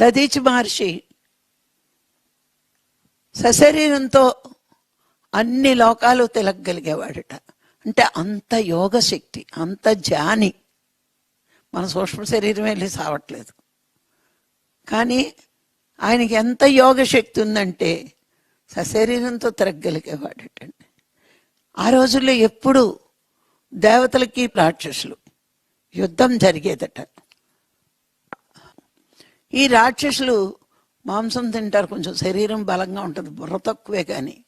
దదీచి మహర్షి సశరీరంతో అన్ని లోకాలు తిలగలిగేవాడట అంటే అంత యోగ శక్తి అంత జాని మన సూక్ష్మ శరీరం వెళ్ళి సావట్లేదు. కానీ ఆయనకి ఎంత యోగ శక్తి ఉందంటే సశరీరంతో తిరగలిగేవాడటండి ఆ రోజుల్లో ఎప్పుడు దేవతలకి రాక్షసులు యుద్ధం జరిగేదట. ఈ రాక్షసులు మాంసం తింటారు కొంచెం శరీరం బలంగా ఉంటుంది బుర్ర తక్కువే కానీ.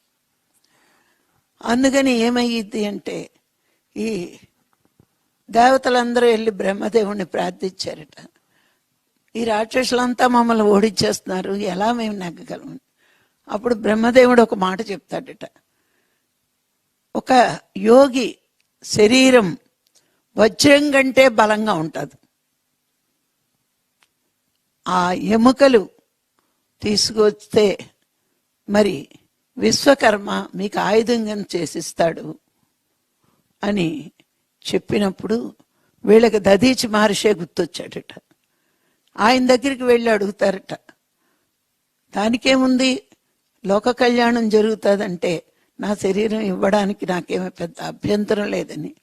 అందుకని ఏమయ్యిద్ది అంటే ఈ దేవతలందరూ వెళ్ళి బ్రహ్మదేవుణ్ణి ప్రార్థించారట. ఈ రాక్షసులంతా మమ్మల్ని ఓడించేస్తున్నారు ఎలా మేము నెగ్గగలం? అప్పుడు బ్రహ్మదేవుడు ఒక మాట చెప్తాడట. ఒక యోగి శరీరం వజ్రం కంటే బలంగా ఉంటుంది. ఆ ఎముకలు తీసుకొస్తే మరి విశ్వకర్మ మీకు ఆయుధంగా చేసిస్తాడు అని చెప్పినప్పుడు వీళ్ళకి దదీచి మహర్షే గుర్తొచ్చాడట. ఆయన దగ్గరికి వెళ్ళి అడుగుతారట. దానికేముంది? లోక కళ్యాణం జరుగుతుందంటే నా శరీరం ఇవ్వడానికి నాకేమీ పెద్ద అభ్యంతరం లేదని.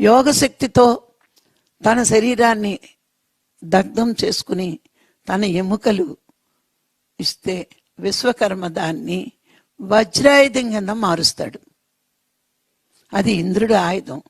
యోగశక్తితో తన శరీరాన్ని దగ్ధం చేసుకుని తన ఎముకలు ఇస్తే విశ్వకర్మ దాన్ని వజ్రాయుధం కింద మారుస్తాడు. అది ఇంద్రుడు ఆయుధం.